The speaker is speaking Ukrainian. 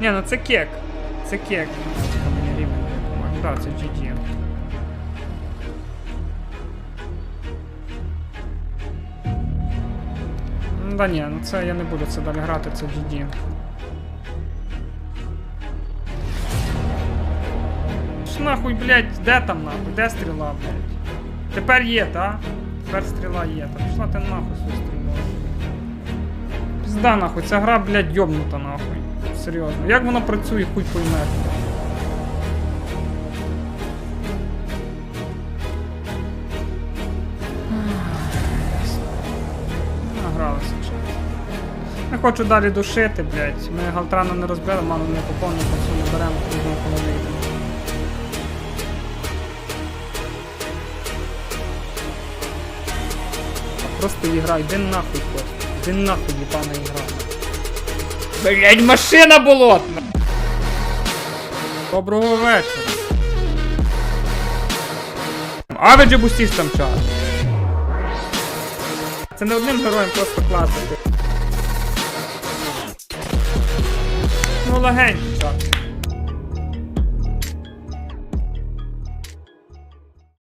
Ні, ну це кек. Це кек. Не. Так, це GG. Ну, Да ні, ну це я не буду це далі грати, це GG. Що нахуй, блядь, де там нахуй? Де стріла, блядь? Тепер є, та? Тепер стріла є. Та пішла ти нахуй свою стрілу. Пізда нахуй, ця гра, блядь, йобнута нахуй. Серйозно. Як вона працює, хуй пойме. Награлися. Я хочу далі душити, блядь. Ми Галтрана не розбили, ману не поповнили, все не беремо, візьмемо, коли вийдемо. Просто ігра, йди нахуй просто. Йди нахуй, єбана ігра. Блять, машина болотна! Доброго вечора. Ви джебустіс там час. Це не одним героєм просто класити. Ну легенький час.